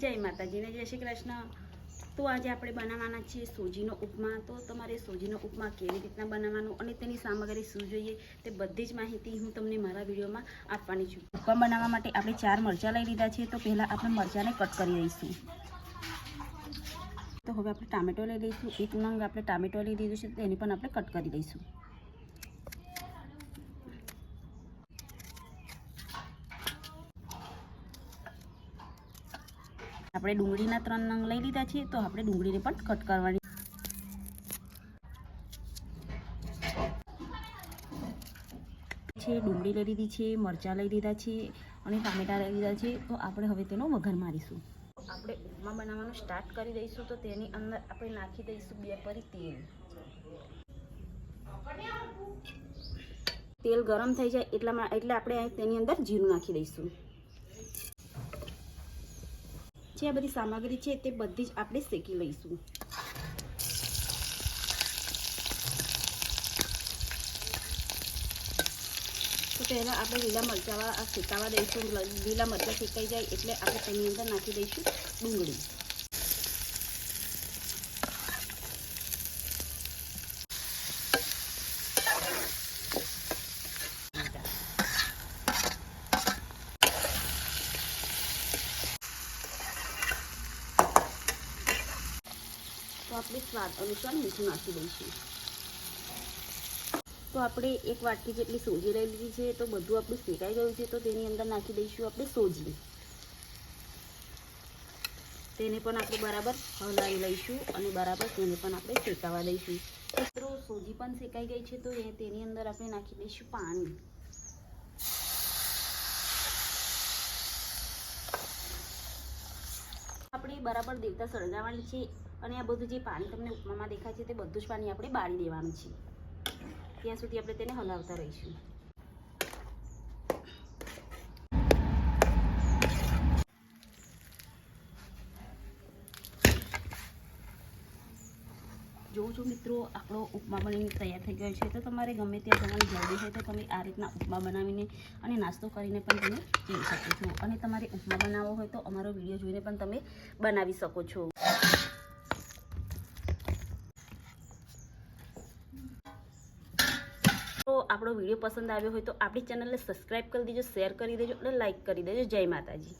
જય માતાજીને જય શ્રી કૃષ્ણ. તો આજે આપણે બનાવવાના છીએ સોજીનો ઉપમા. તો તમારે સોજીનો ઉપમા કેવી રીતના બનાવવાનો અને તેની સામગ્રી શું જોઈએ તે બધી જ માહિતી હું તમને મારા વિડીયોમાં આપવાની છું. ઉપમા બનાવવા માટે આપણે ચાર મરચાં લઈ લીધા છે. તો પહેલાં આપણે મરચાંને કટ કરી દઈશું. તો હવે આપણે ટામેટો લઈ લઈશું. એક નંગ આપણે ટામેટો લઈ લીધું છે. તેને પણ આપણે કટ કરી દઈશું. આપણે ડુંગળીના ત્રણ નંગ લઈ લીધા છે, તો આપણે ડુંગળીને પણ કટ કરવાની. છે, ડુંગળી લઈ લીધી છે, મરચાં લઈ લીધા છે અને ટામેટાં લઈ લીધા છે, તો આપણે હવે તેનો વઘાર મારીશું. આપણે ઉપમા બનાવવાનું સ્ટાર્ટ કરી દઈશું, તો તેની અંદર આપણે નાખી દઈશું બે પરી તેલ. તેલ ગરમ થઈ જાય એટલામાં એટલે આપણે તેની અંદર જીરું નાખી દઈશું. જે આ બધી સામગ્રી છે તે બધી જ આપણે શેકી લઈશું. તો પહેલાં આપણે લીલા મરચાવા શેકાવા દઈશું. લીલા મરચાં શેકાઈ જાય એટલે આપણે તેની અંદર નાખી દઈશું ડુંગળી. આપણે સ્વાદ અનુસાર મીઠું નાખી દઈશું. તો આપણે એક વાટકી જેટલી સોજી લીધી છે, તો બધું આપણું શેકાઈ ગયું છે, તો તેની અંદર નાખી દઈશું આપણે સોજી. તેને પણ આપણે બરાબર હલાવી લઈશું અને બરાબર તેને પણ આપણે શેકાવા દઈશું. મિત્રો, સોજી પણ શેકાઈ ગઈ છે, તો તેની અંદર આપણે નાખી દઈશું પાણી આપણે બરાબર દેવતા સળગાવવાની છે અને આ બધું જે પાણી તમને ઉપમામાં દેખાય છે તે બધું જ પાણી આપણે બાળી દેવાનું છે. ત્યાં સુધી આપણે તેને હલાવતા રહીશું. જોઉં છું મિત્રો, આપણો ઉપમા બનીને તૈયાર થઈ ગયો છે. તો તમારે ગમે ત્યાં જવાની જલ્દી હોય તો તમે આ રીતના ઉપમા બનાવીને અને નાસ્તો કરીને પણ તમે જઈ શકો છો. અને તમારે ઉપમા બનાવવો હોય તો અમારો વીડિયો જોઈને પણ તમે બનાવી શકો છો. આપણો વીડિયો પસંદ આવ્યો હોય તો આપણી ચેનલને સબસ્ક્રાઈબ કરી દેજો શેર કરી દેજો અને લાઈક કરી દેજો. જય માતાજી.